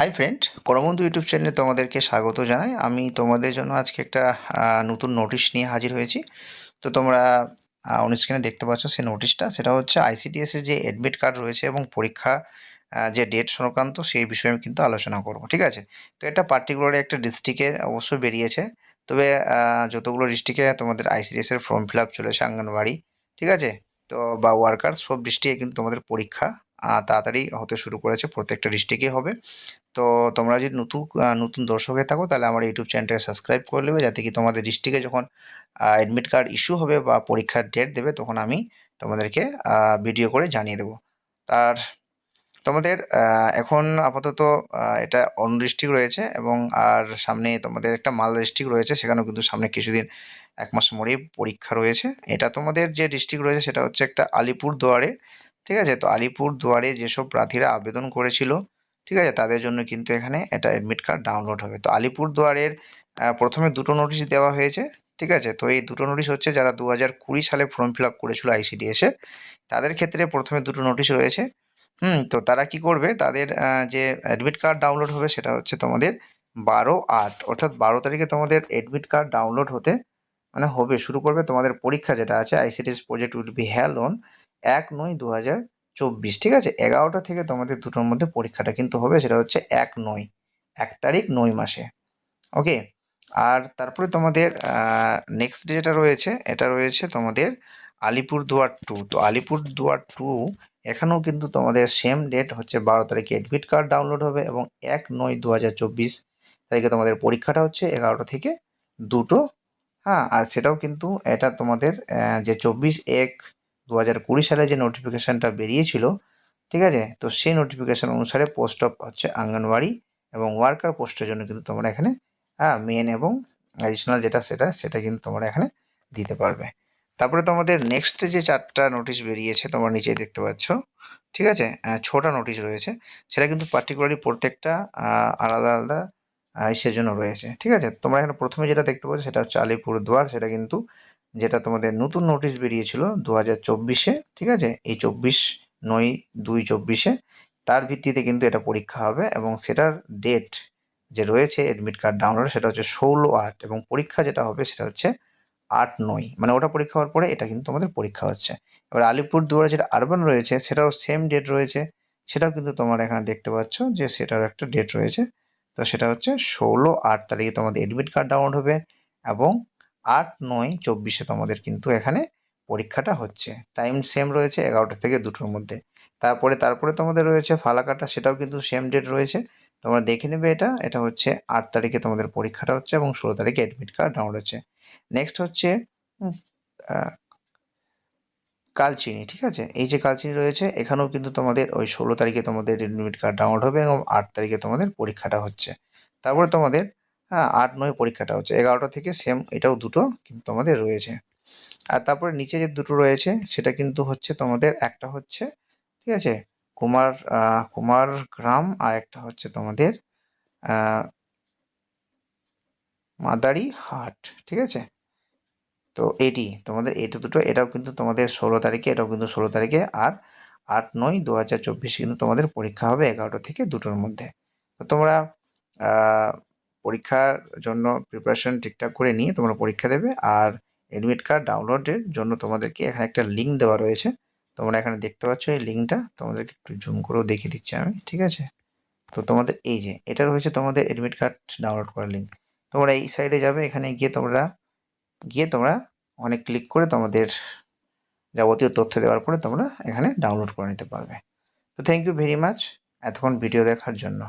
Hi friend করমবন্ধু YouTube চ্যানেলে তোমাদেরকে স্বাগত জানাই। আমি তোমাদের জন্য আজকে একটা নতুন নোটিশ নিয়ে হাজির হয়েছি। তো তোমরা স্ক্রিনে দেখতে পাচ্ছ সেই নোটিশটা সেটা হচ্ছে আইসিডিএস এর যে অ্যাডমিট কার্ড রয়েছে এবং পরীক্ষা যে ডেট সংক্রান্ত সেই বিষয়ে আমি কিন্তু আলোচনা করব, ঠিক আছে? তো এটা পার্টিকুলার একটা ডিস্ট্রিক্টের অবশ্যই বেরিয়েছে। তবে যতগুলো ডিস্ট্রিক্টে তোমাদের আইসিডিএস এর ফর্ম ফিল আপ চলেছে আঙ্গনবাড়ি ঠিক আছে? তো, বা ওয়ার্কার সব ডিস্ট্রিক্টে কিন্তু তোমাদের পরীক্ষা তাড়াতাড়ি হতে শুরু করেছে। প্রত্যেকটা ডিস্ট্রিক্টে হবে। তো তোমরা যদি নতুন নতুন দর্শক হয়ে থাকো, তাহলে আমার ইউটিউব চ্যানেলটাকে সাবস্ক্রাইব করে নেবে, যাতে কি তোমাদের ডিস্ট্রিক্টে যখন অ্যাডমিট কার্ড ইস্যু হবে বা পরীক্ষার ডেট দেবে, তখন আমি তোমাদেরকে ভিডিও করে জানিয়ে দেবো। তার তোমাদের এখন আপাতত এটা অন্য ডিস্ট্রিক্ট রয়েছে এবং আর সামনে তোমাদের একটা মালদা ডিস্ট্রিক্ট রয়েছে, সেখানেও কিন্তু সামনে কিছুদিন, এক মাস মরেই পরীক্ষা রয়েছে। এটা তোমাদের যে ডিস্ট্রিক্ট রয়েছে, সেটা হচ্ছে একটা আলিপুর দুয়ারে ঠিক আছে? তো আলিপুর দুয়ারে যেসব প্রার্থীরা আবেদন করেছিল ঠিক আছে? তাদের জন্য কিন্তু এখানে এটা অ্যাডমিট কার্ড ডাউনলোড হবে। তো আলিপুরদুয়ারের প্রথমে দুটো নোটিশ দেওয়া হয়েছে, ঠিক আছে? তো এই দুটো নোটিশ হচ্ছে যারা দু হাজার কুড়ি সালে ফর্ম ফিল আপ করেছিল আইসিডিএস এর তাদের ক্ষেত্রে প্রথমে দুটো নোটিশ রয়েছে। হুম, তো তারা কি করবে? তাদের যে অ্যাডমিট কার্ড ডাউনলোড হবে সেটা হচ্ছে তোমাদের বারো আট, অর্থাৎ বারো তারিখে তোমাদের অ্যাডমিট কার্ড ডাউনলোড হতে মানে হবে, শুরু করবে তোমাদের পরীক্ষা যেটা আছে ICDS project will be held on এক নয় দু হাজার চব্বিশ, ঠিক আছে? এগারোটা থেকে তোমাদের দুটোর মধ্যে পরীক্ষাটা কিন্তু হবে, সেটা হচ্ছে এক নয়, এক তারিখ নয় মাসে ওকে আর তারপরে তোমাদের নেক্সট ডে যেটা রয়েছে, এটা রয়েছে তোমাদের আলিপুরদুয়ার টু তো আলিপুরদুয়ার টু এখানেও কিন্তু তোমাদের সেম ডেট হচ্ছে বারো তারিখে অ্যাডমিট কার্ড ডাউনলোড হবে এবং এক নয় দু তারিখে তোমাদের পরীক্ষাটা হচ্ছে এগারোটা থেকে দুটো হ্যাঁ? আর সেটাও কিন্তু এটা তোমাদের যে চব্বিশ, এক দু হাজার কুড়ি সালে যে নোটিফিকেশানটা বেরিয়েছিল, ঠিক আছে? তো সেই নোটিফিকেশান অনুসারে পোস্ট অফ হচ্ছে আঙ্গনওয়াড়ি এবং ওয়ার্কার পোস্টের জন্য কিন্তু তোমরা এখানে হ্যাঁ মেন এবং অ্যাডিশনাল যেটা সেটা সেটা কিন্তু তোমরা এখানে দিতে পারবে। তারপরে তোমাদের নেক্সট যে চারটা নোটিশ বেরিয়েছে তোমরা নিচে দেখতে পাচ্ছ, ঠিক আছে? ছটা নোটিশ রয়েছে। সেটা কিন্তু পার্টিকুলারলি প্রত্যেকটা আলাদা আলাদা ইসের জন্য রয়েছে। ঠিক আছে? তোমরা এখানে প্রথমে যেটা দেখতে পাচ্ছ, সেটা হচ্ছে আলিপুর দুয়ার। সেটা কিন্তু যেটা তোমাদের নতুন নোটিশ বেরিয়েছিল দু হাজার চব্বিশে, ঠিক আছে? এই চব্বিশ নয় দুই চব্বিশে। তার ভিত্তিতে কিন্তু এটা পরীক্ষা হবে এবং সেটার ডেট যে রয়েছে অ্যাডমিট কার্ড ডাউনলোড সেটা হচ্ছে ষোলো আট এবং পরীক্ষা যেটা হবে, সেটা হচ্ছে আট নয়। মানে ওটা পরীক্ষা হওয়ার পরে এটা কিন্তু তোমাদের পরীক্ষা হচ্ছে। এবার আলিপুর দুয়ারে যেটা আরবান রয়েছে সেটাও সেম ডেট রয়েছে। সেটাও কিন্তু তোমরা এখানে দেখতে পাচ্ছ যে সেটার একটা ডেট রয়েছে। তো সেটা হচ্ছে ষোলো আট তারিখে তোমাদের অ্যাডমিট কার্ড ডাউনলোড হবে এবং আট নয় চব্বিশে তোমাদের কিন্তু এখানে পরীক্ষাটা হচ্ছে। টাইম সেম রয়েছে এগারোটা থেকে দুটোর মধ্যে। তারপরে তারপরে তোমাদের রয়েছে ফালাকাটা, সেটাও কিন্তু সেম ডেট রয়েছে। তোমরা দেখে নেবে এটা এটা হচ্ছে আট তারিখে তোমাদের পরীক্ষাটা হচ্ছে এবং ষোলো তারিখে অ্যাডমিট কার্ড ডাউনলোড হচ্ছে। নেক্সট হচ্ছে কালচিনি, ঠিক আছে? এই যে কালচিনি রয়েছে, এখানেও কিন্তু তোমাদের ওই ষোলো তারিখে তোমাদের অ্যাডমিট কার্ড ডাউনলোড হবে এবং আট তারিখে তোমাদের পরীক্ষাটা হচ্ছে। তারপরে তোমাদের হ্যাঁ আট নয় পরীক্ষাটা হচ্ছে। এগারোটা থেকে সেম এটাও দুটো কিন্তু তোমাদের রয়েছে। আর তারপরে নিচে যে দুটো রয়েছে, সেটা কিন্তু হচ্ছে তোমাদের একটা হচ্ছে, ঠিক আছে? কুমার কুমার গ্রাম আর একটা হচ্ছে তোমাদের মাদারি হাট ঠিক আছে? তো এটি তোমাদের, এটা দুটো, এটাও কিন্তু তোমাদের ষোলো তারিখে, এটাও কিন্তু ষোলো তারিখে আর আট নয় দু হাজার চব্বিশে কিন্তু তোমাদের পরীক্ষা হবে এগারোটা থেকে দুটোর মধ্যে। তো তোমরা পরীক্ষার জন্য প্রিপারেশন ঠিকঠাক করে নিয়ে তোমরা পরীক্ষা দেবে আর অ্যাডমিট কার্ড ডাউনলোডের জন্য তোমাদেরকে এখানে একটা লিঙ্ক দেওয়া রয়েছে। তোমরা এখানে দেখতে পাচ্ছ এই লিঙ্কটা তোমাদেরকে একটু জুম করেও দেখিয়ে দিচ্ছি আমি, ঠিক আছে? তো তোমাদের এই যে, এটা রয়েছে তোমাদের অ্যাডমিট কার্ড ডাউনলোড করার লিঙ্ক তোমরা এই সাইডে যাবে, এখানে গিয়ে তোমরা গিয়ে তোমরা অনেক ক্লিক করে তোমাদের যাবতীয় তথ্য দেওয়ার পরে তোমরা এখানে ডাউনলোড করে নিতে পারবে। তো থ্যাংক ইউ ভেরি মাচ এতক্ষণ ভিডিও দেখার জন্য।